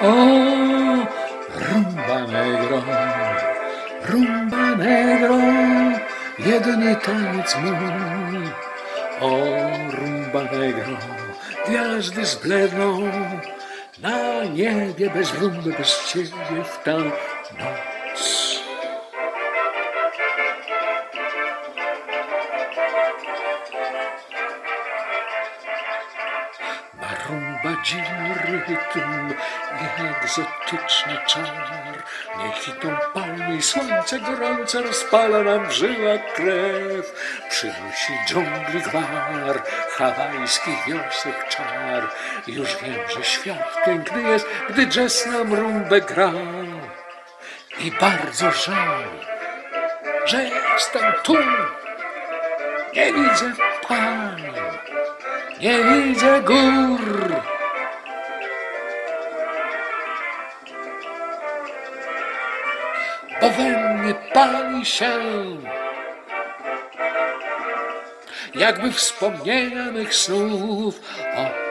O, rumba negro, rumba negro, jedyny taniec mój. O, rumba negro, gwiazdy zbledną, na niebie bez rumby, bez ciebie w tę noc. Dziwny rytm i egzotyczny czar. Niech kwitną palmy i słońce gorące rozpala nam w żyłach krew. Przynosi dżungli gwar, hawajskich wiosek czar. Już wiem, że świat piękny jest, gdy jazz nam rumbę gra. I bardzo żal, że jestem tu. Nie widzę pań, nie widzę gór. Bo we mnie pali się jakby wspomnienia mych snów. O,